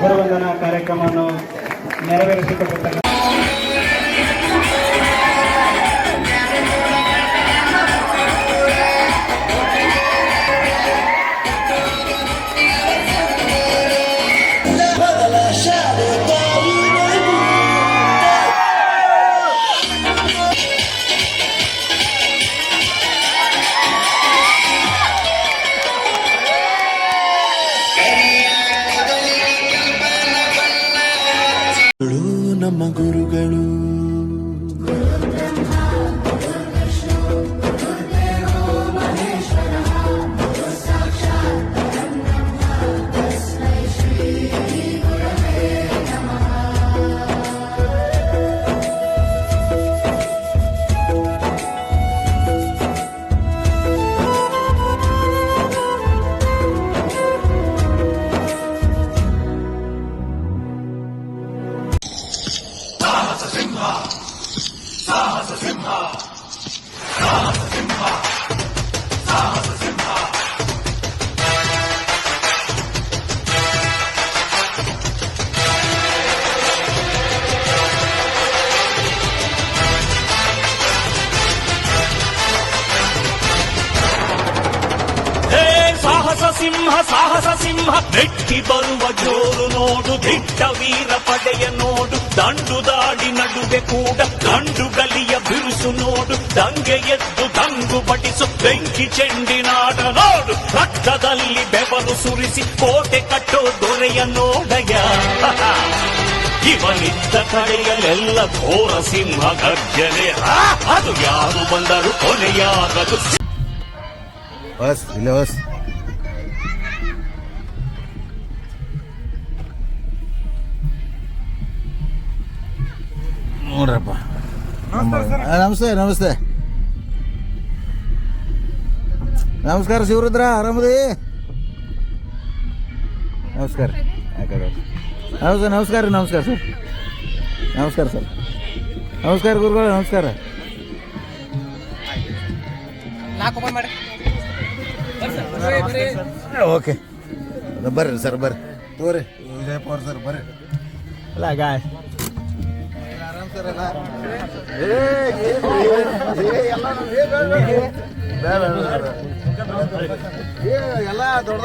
ಗುರುವಂದನಾ ಕಾರ್ಯಕ್ರಮವನ್ನು ನೆರವೇರಿಸಿಕೊಟ್ಟಿರ್ತಕ್ಕಂಥ ಸಾಹಸ ಸಿಂಹ ಬೆಟ್ಟಿ ಬರುವ ಜೋರು ನೋಡು, ದಿಟ್ಟ ವೀರ ಪಡೆಯ ನೋಡು, ದಂಡು ದಾಡಿ ನಡುವೆ ಕೂಡ ಗಂಡು ಗಲಿಯ ಬಿರುಸು ನೋಡು, ದಂಗೆ ಎದ್ದು ದಂಗು ಬಡಿಸು ಬೆಂಕಿ ಚೆಂಡಿನಾಡ ನೋಡು ರಕ್ತದಲ್ಲಿ ಬೆವರು ಸುರಿಸಿ, ಕೋಟೆ ಕಟ್ಟೋ ದೊರೆಯ ನೋಡಯ ಇವನಿದ್ದ ಕಡೆಯಲ್ಲೆಲ್ಲ ಘೋರ ಸಿಂಹ ಗರ್ಜನೆ. ಅದು ಯಾರು ಬಂದರು ಕೊನೆಯಾಗದು. ಬಸ್, ಇಲ್ಲ ಬಸ್. ನೋಡ್ರಪ್ಪ. ನಮಸ್ತೆ ನಮಸ್ತೆ. ನಮಸ್ಕಾರ ಶಿವರುದ್ರ ಆರಾಮದಿ? ನಮಸ್ಕಾರ. ನಮಸ್ತೆ ನಮಸ್ಕಾರ ರೀ ನಮಸ್ಕಾರ ಸರ್. ನಮಸ್ಕಾರ ಸರ್. ನಮಸ್ಕಾರ ಗುರುಗಳು ನಮಸ್ಕಾರ. ಓಕೆ. ಬರ್ರಿ ಸರ್ ಬರ್ರಿ. ತೋರಿ ವಿಜಯಪುರ ಸರ್ ಬರ್ರಿ. ಅಲ್ಲ ಗಾಯ. ಎಲ್ಲ ನಮ್ ಏ, ಬೇಡ, ಬೇಡ, ಏ. ಬೇಡ, ಬೇಡ, ಬೇಡ. ಏ, ಎಲ್ಲ ದೊಡ್ಡ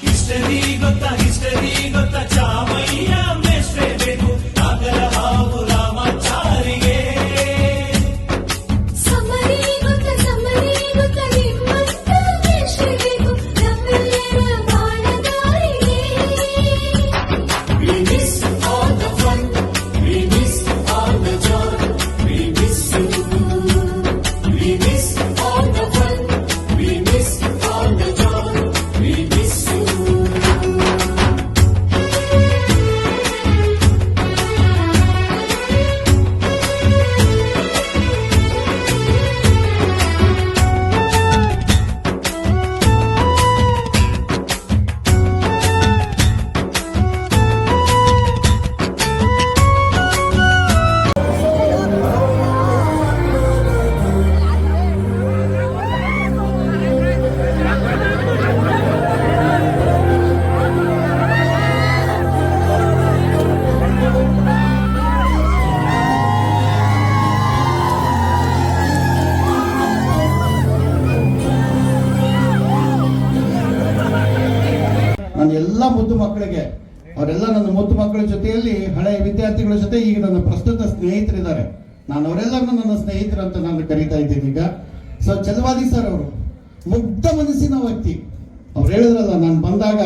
History, got history, got ಸ್ನೇಹಿತರು ಅಂತ ನಾನು ಕರೀತಾ ಇದ್ದೀನಿ ಈಗ. ಸೊ ಚಲವಾದಿ ಸರ್ ಅವರು, ಮುಗ್ಧ ಮನಸ್ಸಿನ ವ್ಯಕ್ತಿ. ಅವ್ರು ಹೇಳಿದ್ರಲ್ಲ, ನಾನು ಬಂದಾಗ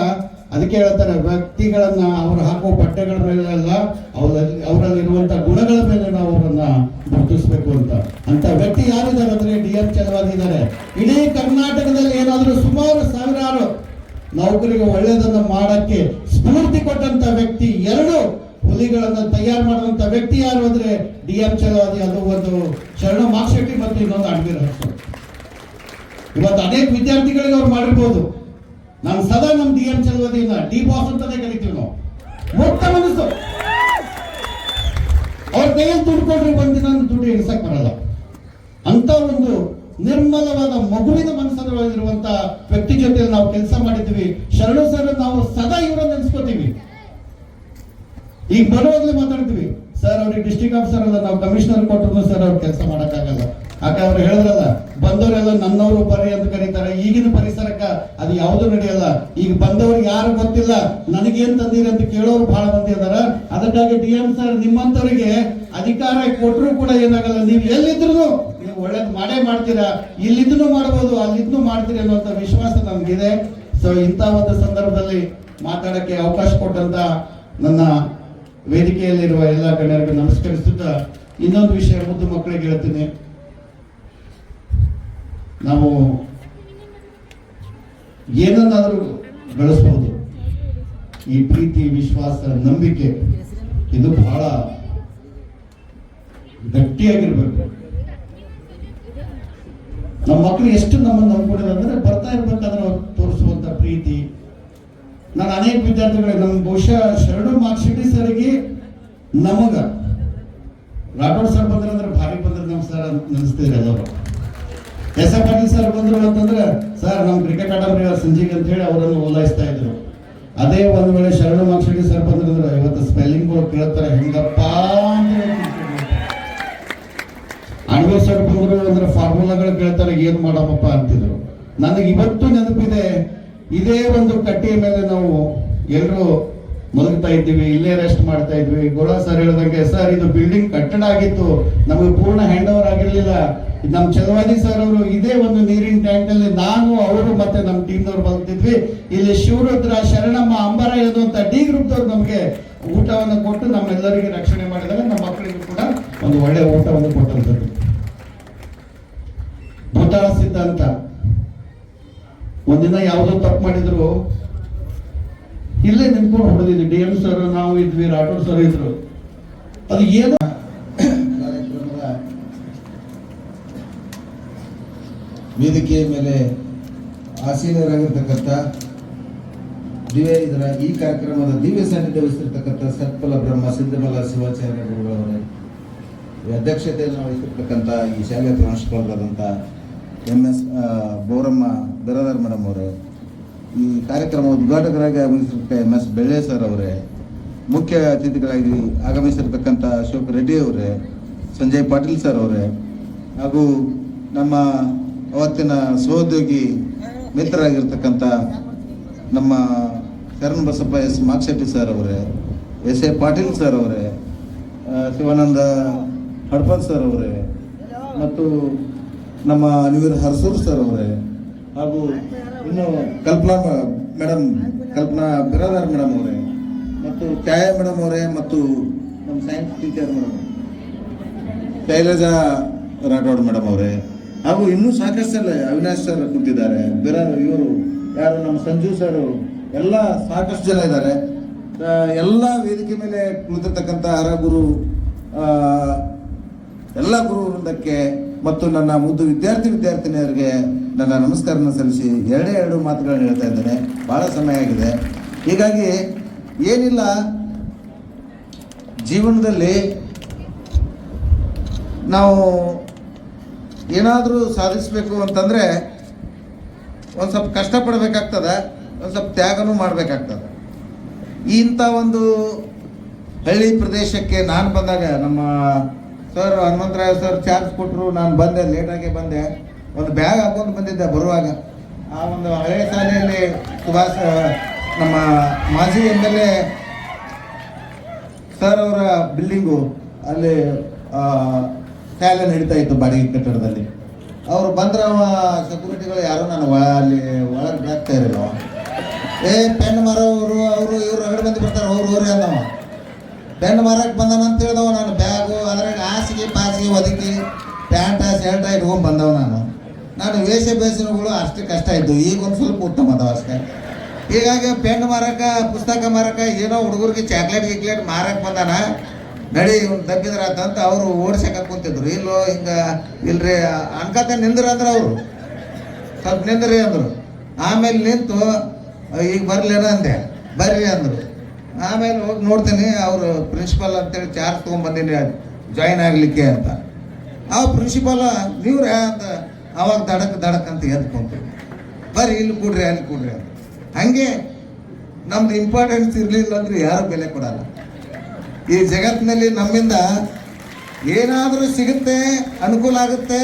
ಅದಕ್ಕೆ ಹೇಳ್ತಾರೆ, ವ್ಯಕ್ತಿಗಳನ್ನ ಅವರು ಹಾಕೋ ಬಟ್ಟೆಗಳ ಮೇಲೆ ಅಲ್ಲ ಅವರಲ್ಲಿ, ಅವರಲ್ಲಿರುವಂತ ಗುಣಗಳ ಮೇಲೆ ನಾವು ಅವರನ್ನ ಗುರುತಿಸಬೇಕು ಅಂತ. ಅಂತ ವ್ಯಕ್ತಿ ಯಾರಿದ್ದಾರೆ ಅಂದ್ರೆ ಡಿ ಎಂ ಚಲವಾದಿ ಇದ್ದಾರೆ. ಇಡೀ ಕರ್ನಾಟಕದಲ್ಲಿ ಏನಾದರೂ ಸುಮಾರು ಸಾವಿರಾರು ನೌಕರಿಗೆ ಒಳ್ಳೆಯದನ್ನ ಮಾಡಕ್ಕೆ ಸ್ಫೂರ್ತಿ ಕೊಟ್ಟಂತ ವ್ಯಕ್ತಿ ಎರಡು ಹುಲಿಗಳನ್ನ ತಯಾರು ಮಾಡುವಂತ ವ್ಯಕ್ತಿ ಯಾರು ಅಂದ್ರೆ ಡಿ ಎಂ ಚಲವಾದಿ ಅದು ಒಂದು ಶರಣ ಮಾಕ್ಷಿ ಮತ್ತು ಇನ್ನೊಂದು ಅಡ್ಮಿರ ಇವತ್ತು ಅನೇಕ ವಿದ್ಯಾರ್ಥಿಗಳಿಗೆ ಅವ್ರು ಮಾಡಿರ್ಬೋದು. ನಾನು ಸದಾ ನಮ್ಮ ಡಿ ಎಂ ಚಲವಾದಿನ ಡಿ ಬಾಸ್ ಅಂತಾನೆ ಕರಿತೀವಿ ನಾವು. ಮುಕ್ತ ಮನಸ್ಸು. ಅವ್ರ ಕೈಯಲ್ಲಿ ದುಡ್ಡು ಕೊಡ್ರಿ ನಾನು ದುಡ್ಡು ಎಣಿಸಕ್ ಬರಲ್ಲ. ಅಂತ ಒಂದು ನಿರ್ಮಲವಾದ ಮಗುವಿನ ಮನಸ್ಸಲ್ಲಿರುವಂತ ವ್ಯಕ್ತಿ ಜೊತೆ ನಾವು ಕೆಲಸ ಮಾಡಿದ್ವಿ ಶರಣು ಸರ್, ನಾವು ಸದಾ ಇವರನ್ನ ನೆನೆಸ್ಕೋತೀವಿ. ಈಗ ಬರುವಾಗಲೇ ಮಾತಾಡ್ತೀವಿ. ಸರ್ ಅವ್ರಿಗೆ ಡಿಸ್ಟ್ರಿಕ್ಟ್ ಆಫೀಸರ್ ಅಲ್ಲ, ನಾವು ಕಮಿಷನರ್ ಕೊಟ್ಟರು ಸರ್ ಅವ್ರು ಕೆಲಸ ಮಾಡೋಕ್ಕಾಗಲ್ಲ. ಯಾಕೆ ಅವ್ರು ಹೇಳಿದ್ರಲ್ಲ, ಬಂದವರೆಲ್ಲ ನನ್ನವರು ಬರ್ರಿ ಅಂತ ಕರೀತಾರೆ. ಈಗಿನ ಪರಿಸರಕ್ಕ ಅದು ಯಾವುದು ನಡೆಯಲ್ಲ. ಈಗ ಬಂದವ್ರಿಗೆ ಯಾರು ಗೊತ್ತಿಲ್ಲ, ನನಗೇನ್ ತಂದಿರಿ ಅಂತ ಕೇಳೋರು ಬಹಳ ಮಂದಿ ಅದಾರ. ಅದಕ್ಕಾಗಿ ಡಿ ಎಂ ಸರ್ ನಿಮ್ಮಂತವರಿಗೆ ಅಧಿಕಾರ ಕೊಟ್ಟರು ಕೂಡ ಏನಾಗಲ್ಲ. ನೀವು ಎಲ್ಲಿದ್ರು ನೀವು ಒಳ್ಳೇದು ಮಾಡೇ ಮಾಡ್ತೀರಾ. ಇಲ್ಲಿದ್ದೂ ಮಾಡಬಹುದು ಅಲ್ಲಿದ್ನು ಮಾಡ್ತೀರಿ ಅನ್ನುವಂಥ ವಿಶ್ವಾಸ ನಮ್ಗಿದೆ. ಸೊ ಇಂಥ ಒಂದು ಸಂದರ್ಭದಲ್ಲಿ ಮಾತಾಡಕ್ಕೆ ಅವಕಾಶ ಕೊಟ್ಟಂತ ನನ್ನ ವೇದಿಕೆಯಲ್ಲಿರುವ ಎಲ್ಲ ಗಣ್ಯರಿಗೆ ನಮಸ್ಕರಿಸುತ್ತಾ ಇನ್ನೊಂದು ವಿಷಯ ಮುದ್ದು ಮಕ್ಕಳಿಗೆ ಹೇಳ್ತೀನಿ. ನಾವು ಏನನ್ನಾದರೂ ಬೆಳೆಸ್ಬೋದು. ಈ ಪ್ರೀತಿ, ವಿಶ್ವಾಸ, ನಂಬಿಕೆ ಇದು ಬಹಳ ಗಟ್ಟಿಯಾಗಿರ್ಬೇಕು. ನಮ್ಮ ಮಕ್ಕಳು ಎಷ್ಟು ನಮ್ಮನ್ನು ನಂಬ್ಕೊಂಡಿದ್ದಾರೆ ಅಂದ್ರೆ ಬರ್ತಾ ಇರ್ಬೇಕಾದ್ರೆ ತೋರಿಸುವಂತ ಪ್ರೀತಿ ನಾನು ಅನೇಕ ವಿದ್ಯಾರ್ಥಿಗಳಿಗೆ ನಮ್ಮ ಬಹುಶಃ ಶರಣು ಮಾರ್ಕ್ಶೀಟಿ ಸರ್ಗೆ ನಮಗ, ರಾಠೋಡ್ ಸರ್ ಬಂದ್ರೆ ಅಂದ್ರೆ ಭಾರಿ ಬಂದ್ರೆ ನಮ್ಮ ಸರ್ ಎಲ್ಲರೂ ಎಸ್ ಎಫ್ ಪಾಟೀಲ್ ಸರ್ ಬಂದ್ರು ಅಂತಂದ್ರೆ, ಸರ್ ನಮ್ಮ ಕ್ರಿಕೆಟ್ ಆಡಮ್ರಿ ಸಂಜೆಗೆ ಅಂತ ಹೇಳಿ ಅವರನ್ನು ಓಲಾಯಿಸ್ತಾ ಇದ್ರು. ಅದೇ ಒಂದು ವೇಳೆ ಶರಣು ಮಾಕ್ಷಿಡಿ ಸರ್ ಬಂದ್ರೆ ಇವತ್ತು ಸ್ಪೆಲ್ಲಿಂಗ್ಗಳು ಕೇಳ್ತಾರೆ, ಹೆಂಗಪ್ಪ ಅಣ್ಣ ಸರ್ ಬಂದ್ರು ಅಂದ್ರೆ ಫಾರ್ಮುಲಾಗಳು ಕೇಳ್ತಾರೆ, ಏನ್ ಮಾಡಮಪ್ಪ? ಅಂತಿದ್ರು. ನನಗೆ ಇವತ್ತು ನೆನಪಿದೆ ಇದೇ ಒಂದು ಕಟ್ಟಿಯ ಮೇಲೆ ನಾವು ಎಲ್ಲರೂ ಮಲಗ್ತಾ ಇದ್ದೀವಿ, ಇಲ್ಲೇ ರೆಸ್ಟ್ ಮಾಡ್ತಾ ಇದ್ವಿ. ಗೋಳ ಸರ್ ಹೇಳಿದಂಗೆ, ಸರ್, ಇದು ಬಿಲ್ಡಿಂಗ್ ಕಟ್ಟಡ ಆಗಿತ್ತು. ನಮಗೆ ಪೂರ್ಣ ಹ್ಯಾಂಡ್ ಓವರ್ ಆಗಿರ್ಲಿಲ್ಲ. ನಮ್ಮ ಚಲವಾದಿ ಸರ್ ಅವರು ಇದೇ ಒಂದು ನೀರಿನ ಟ್ಯಾಂಕ್ ಅಲ್ಲಿ ನಾನು, ಅವರು ಮತ್ತೆ ನಮ್ಮ ಟೀಮ್ನವ್ರು ಬದುಕ್ತಿದ್ವಿ ಇಲ್ಲಿ ಶಿವರುದ್ರ ಶರಣಮ್ಮ ಅಂಬರ ಅಂತ ಡಿ ಗ್ರೂಪ್ದವ್ರು ನಮಗೆ ಊಟವನ್ನು ಕೊಟ್ಟು ನಮ್ಮೆಲ್ಲರಿಗೆ ರಕ್ಷಣೆ ಮಾಡಿದಾಗ ನಮ್ಮ ಮಕ್ಕಳಿಗೂ ಕೂಡ ಒಂದು ಒಳ್ಳೆ ಊಟವನ್ನು ಕೊಟ್ಟಂಥದ್ದು. ಭೂತಾಳ ಸಿದ್ಧಾಂತ. ಒಂದಿನ ಯಾವುದೋ ತಪ್ಪು ಮಾಡಿದ್ರು. ಇಲ್ಲೇ ನಿಂತ್ಕೊಂಡು ಹೊಡೆದಿದ್ವಿ ಡಿ ಎಂ ಸರ್, ನಾವು ಇದ್ವಿ, ರಾಠೋಡ್ ಸರ್ ಇದ್ರು. ಅದು ಏನು? ಕಾರ್ಯಕ್ರಮದ ವೇದಿಕೆಯ ಮೇಲೆ ಆಸೀನರಾಗಿರ್ತಕ್ಕಂಥ ದಿವ್ಯ ಇದರ ಈ ಕಾರ್ಯಕ್ರಮದ ದಿವ್ಯ ಸಾನ್ನಿಧ್ಯ ವಹಿಸಿರ್ತಕ್ಕಂಥ ಸತ್ಪಲ ಬ್ರಹ್ಮ ಸಿದ್ಧಮಲ ಶಿವಾಚಾರ್ಯ ಗುರುಗಳವರೇ, ಈ ಅಧ್ಯಕ್ಷತೆಯನ್ನು ವಹಿಸಿರ್ತಕ್ಕಂಥ ಈ ಶಾಲೆ ಪ್ರಾಂಶುಪಾಲರಾದಂಥ M S Boramma Biradar madam ಅವರೇ, ಈ ಕಾರ್ಯಕ್ರಮ ಉದ್ಘಾಟಕರಾಗಿ ಆಗಮಿಸಿರ್ತಕ್ಕ ಎಂ ಎಸ್ ಬೆಳ್ಳೆ ಸರ್ ಅವರೇ, ಮುಖ್ಯ ಅತಿಥಿಗಳಾಗಿ ಆಗಮಿಸಿರ್ತಕ್ಕಂಥ ಅಶೋಕ್ ರೆಡ್ಡಿ ಅವರೇ, ಸಂಜಯ್ ಪಾಟೀಲ್ ಸರ್ ಅವರೇ, ಹಾಗೂ ನಮ್ಮ ಅವತ್ತಿನ ಸಹೋದ್ಯೋಗಿ ಮಿತ್ರರಾಗಿರ್ತಕ್ಕಂಥ ನಮ್ಮ ಶರಣ್ ಬಸಪ್ಪ ಎಸ್ ಮಾಕ್ಷೆಟ್ಟಿ ಸರ್ ಅವರೇ, ಎಸ್ ಎ ಪಾಟೀಲ್ ಸರ್ ಅವರೇ ಶಿವಾನಂದ ಹಡ್ಪಲ್ ಸರ್ ಅವರೇ, ಮತ್ತು ನಮ್ಮ ಅನಿವೀರ್ ಹರ್ಸೂರ್ ಸರ್ ಅವರೇ ಹಾಗೂ ಇನ್ನು ಕಲ್ಪನಾ ಮೇಡಮ್ ಕಲ್ಪನಾ ಬಿರಾದಾರ್ ಮೇಡಮ್ ಅವರೇ, ಮತ್ತು ಛಾಯಾ ಮೇಡಮ್ ಅವರೇ ಮತ್ತು ನಮ್ಮ science teacher madam Shailaja Rathod madam ಅವರೇ, ಹಾಗೂ ಇನ್ನೂ ಸಾಕಷ್ಟು ಅವಿನಾಶ್ ಸರ್ ಕೂತಿದ್ದಾರೆ. ಬಿರಾ ಇವರು ಯಾರು? ನಮ್ಮ ಸಂಜು ಸರ್ ಎಲ್ಲ ಸಾಕಷ್ಟು ಜನ ಇದ್ದಾರೆ. ಎಲ್ಲ ವೇದಿಕೆ ಮೇಲೆ ಕುಳಿತಿರ್ತಕ್ಕಂಥ ಹರ ಗುರು ಎಲ್ಲ ಗುರು ವೃಂದಕ್ಕೆ ಮತ್ತು ನನ್ನ ಮುದ್ದು ವಿದ್ಯಾರ್ಥಿ ವಿದ್ಯಾರ್ಥಿನಿಯರಿಗೆ ನನ್ನ ನಮಸ್ಕಾರನ ಸಲ್ಲಿಸಿ ಎರಡೇ ಎರಡು ಮಾತುಗಳನ್ನು ಹೇಳ್ತಾ ಇದ್ದೇನೆ. ಬಹಳ ಸಮಯ ಆಗಿದೆ. ಹೀಗಾಗಿ ಏನಿಲ್ಲ, ಜೀವನದಲ್ಲಿ ನಾವು ಏನಾದರೂ ಸಾಧಿಸಬೇಕು ಅಂತಂದರೆ ಒಂದು ಸ್ವಲ್ಪ ಕಷ್ಟಪಡಬೇಕಾಗ್ತದೆ, ಒಂದು ಸ್ವಲ್ಪ ತ್ಯಾಗನೂ ಮಾಡಬೇಕಾಗ್ತದೆ. ಇಂಥ ಒಂದು ಹಳ್ಳಿ ಪ್ರದೇಶಕ್ಕೆ ನಾನು ಬಂದಾಗ ನಮ್ಮ ಸರ್ ಹನುಮಂತರಾಯ ಸರ್ ಚಾರ್ಜ್ ಕೊಟ್ಟರು ನಾನು ಬಂದೆ ಲೇಟಾಗಿ ಬಂದೆ. ಒಂದು ಬ್ಯಾಗ್ ಹಾಕೊಂಡು ಬಂದಿದ್ದೆ ಬರುವಾಗ. ಆ ಒಂದು ಹಳೆ ಶಾಲೆಯಲ್ಲಿ ಸುಭಾಷ್ ನಮ್ಮ ಮಾಜಿ ಎಂ ಎಲ್ ಸರ್ ಅವರ ಬಿಲ್ಡಿಂಗು ಅಲ್ಲಿ ಶಾಲೆ ನಡೀತಾ ಇತ್ತು ಬಾಡಿಗೆ ಕಟ್ಟಡದಲ್ಲಿ. ಅವರು ಬಂದ್ರೆ ಸೆಕ್ಯೂರಿಟಿಗಳು ಯಾರು ನಾನು ಅಲ್ಲಿ ಒಳಗೆ ಬ್ಯಾಕ್ತಾ ಇರಲಿಲ್ಲ ಏ ಪೆನ್ ಮಾರೋರು ಅವರು, ಇವ್ರು ಎರಡು ಬಂದು ಬರ್ತಾರೆ ಅವ್ರು ಅವ್ರಿ ಅಂದವ. ಪೆನ್ ಮಾರಕ್ಕೆ ಬಂದನ ಅಂತ ಹೇಳಿದವ, ನಾನು ಬ್ಯಾಗು, ಅದ್ರಾಗ ಹಾಸಿಗೆ, ಪಾಸಿಗೆ ಒದಗಿ ಪ್ಯಾಂಟ ಶರ್ಟ ಇಟ್ಕೊಂಡು ಬಂದವ ನಾನು. ನಾನು ವೇಷ ಬೇಸರಗಳು ಅಷ್ಟು ಕಷ್ಟ ಇದ್ದವು ಈಗ ಒಂದು ಸ್ವಲ್ಪ ಉತ್ತಮ ಅದಾವ ಅಷ್ಟೇ. ಹೀಗಾಗಿ ಪೆನ್ ಮಾರಕ, ಪುಸ್ತಕ ಮಾರಕ, ಏನೋ ಹುಡುಗರಿಗೆ ಚಾಕ್ಲೇಟ್ ಗಿಕ್ಲೇಟ್ ಮಾರಕ್ ಬಂದಾನ. ನಡಿ, ಇವ್ನು ತಪ್ಪಿದ್ರ ಅಂತ ಅವರು ಓಡ್ಸಕ ಕುಂತಿದ್ರು. ಇಲ್ಲೋ, ಹಿಂಗ, ಇಲ್ರಿ ಅನ್ಕತ ನಿಂದ್ರ ಅಂದ್ರೆ ಅವರು. ಸ್ವಲ್ಪ ನಿಂದ್ರಿ ಅಂದ್ರು. ಆಮೇಲೆ ನಿಂತು, ಈಗ ಬರ್ಲೇನ? ಅಂದೆ. ಬರ್ರಿ ಅಂದ್ರು. ಆಮೇಲೆ ಹೋಗಿ ನೋಡ್ತೀನಿ, ಅವರು ಪ್ರಿನ್ಸಿಪಲ್ ಅಂತೇಳಿ ಚಾರ್ಜ್ ತೊಗೊಂಬಂದಿನಿ ಜಾಯಿನ್ ಆಗಲಿಕ್ಕೆ ಅಂತ. ಆ ಪ್ರಿನ್ಸಿಪಾಲ ನೀವ್ರ? ಅಂತ. ಅವಾಗ ದಡಕ್ ದಡಕ್ ಅಂತ ಎದ್ದು ಬರೀ ಇಲ್ಲಿ ಕೂಡ್ರಿ, ಅಲ್ಲಿ ಕೂಡ್ರಿ ಅಂತ. ಹಂಗೆ ನಮ್ದು ಇಂಪಾರ್ಟೆನ್ಸ್ ಇರಲಿಲ್ಲ ಅಂದ್ರೆ ಯಾರು ಬೆಲೆ ಕೊಡಲ್ಲ. ಈ ಜಗತ್ತಿನಲ್ಲಿ ನಮ್ಮಿಂದ ಏನಾದರೂ ಸಿಗುತ್ತೆ, ಅನುಕೂಲ ಆಗುತ್ತೆ.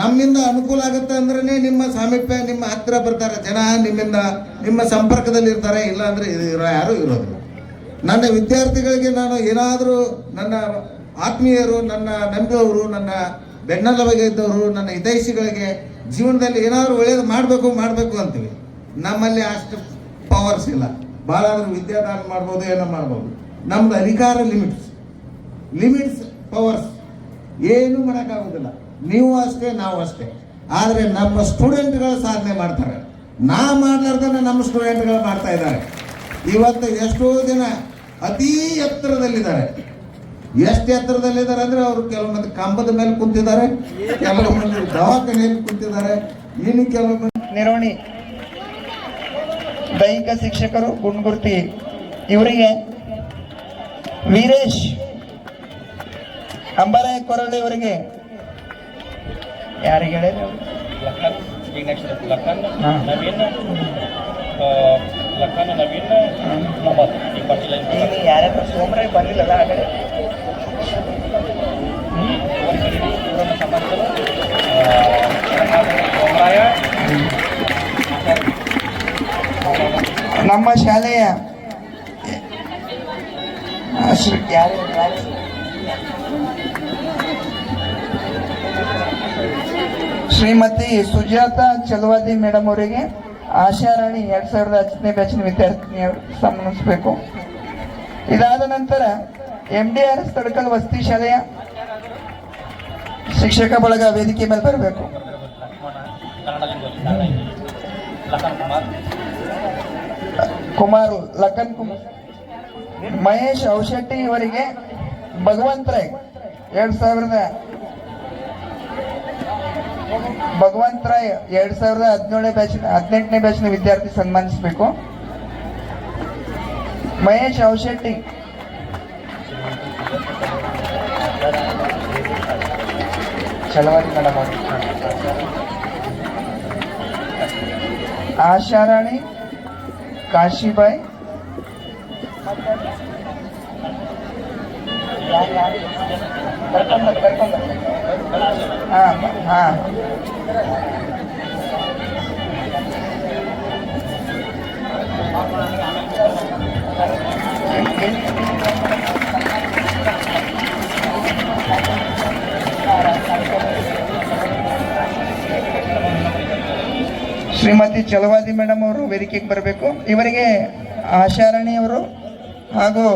ನಮ್ಮಿಂದ ಅನುಕೂಲ ಆಗುತ್ತೆ ಅಂದ್ರೆ ನಿಮ್ಮ ಸಾಮೀಪ್ಯ, ನಿಮ್ಮ ಹತ್ತಿರ ಬರ್ತಾರೆ ಜನ, ನಿಮ್ಮಿಂದ ನಿಮ್ಮ ಸಂಪರ್ಕದಲ್ಲಿ ಇರ್ತಾರೆ. ಇಲ್ಲ ಅಂದ್ರೆ ಯಾರು ಇರೋದಿಲ್ಲ. ನನ್ನ ವಿದ್ಯಾರ್ಥಿಗಳಿಗೆ ನಾನು ಏನಾದರೂ ನನ್ನ ಆತ್ಮೀಯರು, ನನ್ನ ನಂಬಿಯವರು ನನ್ನ ಬೆನ್ನೆಲುಬಿಗೆ ಇದ್ದವರು, ನನ್ನ ಹಿತೈಷಿಗಳಿಗೆ ಜೀವನದಲ್ಲಿ ಏನಾದರೂ ಒಳ್ಳೇದು ಮಾಡಬೇಕು ಮಾಡಬೇಕು ಅಂತೀವಿ. ನಮ್ಮಲ್ಲಿ ಅಷ್ಟು ಪವರ್ಸ್ ಇಲ್ಲ. ಭಾಳ ವಿದ್ಯಾದಾನ ಮಾಡ್ಬೋದು, ಏನೋ ಮಾಡ್ಬೋದು. ನಮ್ದು ಅಧಿಕಾರ ಲಿಮಿಟ್ಸ್ ಲಿಮಿಟ್ಸ್ ಪವರ್ಸ್ ಏನು ಮಾಡೋಕ್ಕಾಗೋದಿಲ್ಲ. ನೀವು ಅಷ್ಟೇ, ನಾವು ಅಷ್ಟೇ. ಆದರೆ ನಮ್ಮ ಸ್ಟೂಡೆಂಟ್ಗಳು ಸಾಧನೆ ಮಾಡ್ತಾರೆ. ನಾ ಮಾಡ್ಲಾರ್ದನ್ನ ನಮ್ಮ ಸ್ಟೂಡೆಂಟ್ಗಳು ಮಾಡ್ತಾ ಇದ್ದಾರೆ. ಇವತ್ತು ಎಷ್ಟೋ ಜನ ಅತೀ ಎತ್ತರದಲ್ಲಿದ್ದಾರೆ. ಎಷ್ಟು ಎತ್ತರದಲ್ಲಿದ್ದಾರೆ ಅಂದ್ರೆ ಅವರು ಕೆಲವು ಮಂದಿ ಕಂಬದ ಮೇಲೆ ಕುಂತಿದ್ದಾರೆ ಕೆಲವು ಮಂದಿ ದವಾಖಾನೆಯಲ್ಲಿ ಕುಂತಿದ್ದಾರೆ. ಇನ್ನು ಕೆಲವು ಮಂದಿ ದೈಹಿಕ ಶಿಕ್ಷಕರು ಗುಂಡ್ಗುರ್ತಿ ಇವರಿಗೆ ವೀರೇಶ್ ಅಂಬರಾಯ ಕೊರಳಿ ಅವರಿಗೆ ಯಾರಿಗೆ ಹೇಳಿ? ಈಗ ನೆಕ್ಸ್ಟ್ ಲಕ್ಕನ್ ನವೀನ್ ನವೀನ್ ಈ ಯಾರ್ಯಾರು ಸೋಮರಾಯ್ ಬಂದಿಲ್ಲ ಆ ಕಡೆ? ನಮ್ಮ ಶಾಲೆಯ? ಶ್ರೀಮತಿ ಸುಜಾತ ಚಲವಾದಿ ಮೇಡಮ್ ಅವರಿಗೆ ಆಶಾರಾಣಿ ಎರಡ್ ಸಾವಿರದ ಹತ್ತನೇ ಬ್ಯಾಚಿನ ವಿದ್ಯಾರ್ಥಿನಿಯವರು ಸನ್ಮಾನಿಸಬೇಕು ಇದಾದ ನಂತರ M D R S Tadakal ವಸತಿ ಶಾಲೆಯ ಶಿಕ್ಷಕ ಬಳಗ ವೇದಿಕೆ ಮೇಲೆ ಬರಬೇಕು. ಕುಮಾರು, ಲಖನ್ ಕುಮಾರ್. ಮಹೇಶ್ ಔಶೆಟ್ಟಿ ಇವರಿಗೆ ಭಗವಂತ ರಾಯ್ ಎರಡ್ ಸಾವಿರದ ಭಗವಂತ ರಾಯ್ ಎರಡ್ ಸಾವಿರದ ಹದಿನೇಳನೇ ಬ್ಯಾಚ್, ಹದಿನೆಂಟನೇ ಬ್ಯಾಚ್ನ ವಿದ್ಯಾರ್ಥಿ ಸನ್ಮಾನಿಸಬೇಕು. ಮಹೇಶ್ ಔಶೆಟ್ಟಿ ಚಲವಾದಿ ಮೇಡಮ್ ಅವರು ಆಶಾರಾಣಿ ಕಾಶಿಬಾಯಿ ಕರ್ಕೊಂಡ್ ಬರ್ರಿ, ಕರ್ಕೊಂಡ್ ಬರ್ರಿ. ಹಾ ಹಾ ಶ್ರೀಮತಿ ಚಲವಾದಿ ಮೇಡಮ್ ಅವರು ವೇದಿಕೆಗೆ ಬರಬೇಕು ಇವರಿಗೆ ಆಶಾರಾಣಿ ಅವರು ಹಾಗೂ.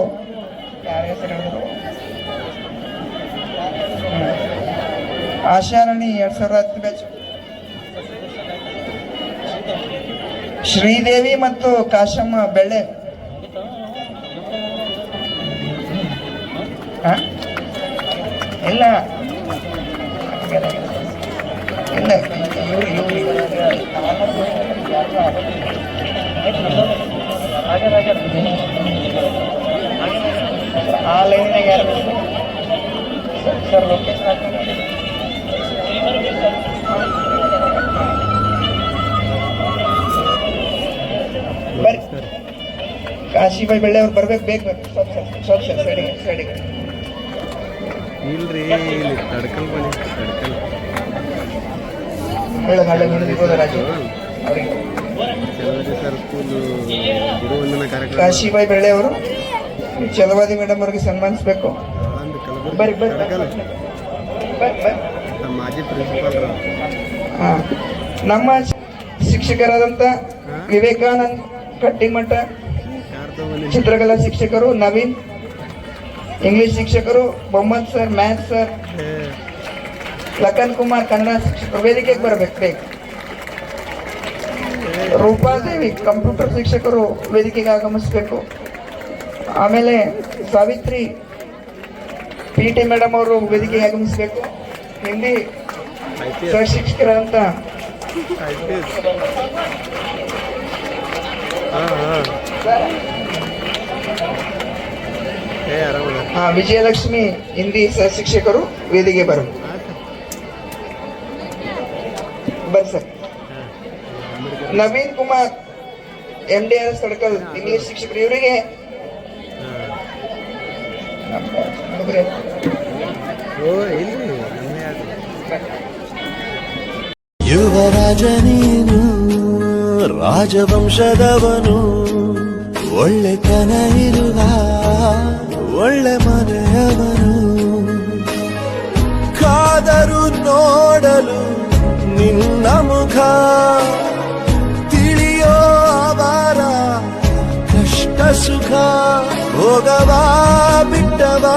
ಆಶಾರಾಣಿ ಎರಡ್ ಸಾವಿರದ ಹತ್ತು ಬ್ಯಾಚ್ ಶ್ರೀದೇವಿ ಮತ್ತು ಕಾಶಮ್ಮ ಬೆಳ್ಳೆ ಹ? ಇಲ್ಲ ಆ ಲೈನ್ನಾಗ ಯಾರು ಸರ್ ಲೊಕೇಶನ್ ಹಾಕಿ ಬರ್ರಿ ಕಾಶಿಬಾಯಿ ಬೆಳ್ಳೆ ಅವ್ರು ಬರ್ಬೇಕು ಬೇಕು ಬೇಕು ಸ್ವಲ್ಪ ಸ್ವಲ್ಪ ಸೈಡಿಗೆ ಸೈಡಿಗೆ ಇಲ್ರಿ ಇಲ್ಲಿ ತಡ್ಕಲ್ ಬನ್ನಿ ಕಾಶಿಬಾಯಿ ಬೆಳ್ಳೆ ಅವರು ಚಲವಾದಿ ಮೇಡಮ್ ಅವ್ರಿಗೆ ಸನ್ಮಾನಿಸ್ಬೇಕು. ಬರ್ರಿ ನಮ್ಮ ಶಿಕ್ಷಕರಾದಂತ ವಿವೇಕಾನಂದ್ ಕಟ್ಟಿಮಠ ಚಿತ್ರಕಲಾ ಶಿಕ್ಷಕರು ನವೀನ್ ಇಂಗ್ಲಿಷ್ ಶಿಕ್ಷಕರು Mohammed sir maths sir Lakhan Kumar Kannada ಶಿಕ್ಷಕರು ವೇದಿಕೆಗೆ ಬರಬೇಕು. ಬೇಕು. ರೂಪಾದೇವಿ ಕಂಪ್ಯೂಟರ್ ಶಿಕ್ಷಕರು ವೇದಿಕೆಗೆ ಆಗಮಿಸಬೇಕು. ಆಮೇಲೆ ಸಾವಿತ್ರಿ ಪಿ ಟಿ ಮೇಡಮ್ ಅವರು ವೇದಿಕೆಗೆ ಆಗಮಿಸಬೇಕು. ಹಿಂದಿ ಸಹ ಆ, ವಿಜಯಲಕ್ಷ್ಮಿ ಹಿಂದಿ ಸಹ ಶಿಕ್ಷಕರು ವೇದಿಕೆ ಬರಬೇಕು ಬನ್ನಿ sir Naveen Kumar M D R S Tadakal English ಶಿಕ್ಷಕರು ಇವರಿಗೆ ಯುವ ಇಲ್ರಿ ನಮ್ಮೇ ಯಾರು ಯುವರಾಜ ನೀನು ರಾಜವಂಶದವನು ಒಳ್ಳೆತನ ಇರುವ ಒಳ್ಳೆ ಮನೆಯವನು. ಕಾದರು ನೋಡಲು ನಿನ್ನ ಮುಖ ಸುಖ ಹೋಗವಾ ಬಿಟ್ಟವಾ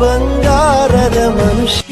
ಬಂಗಾರದ ಮನುಷ್ಯ.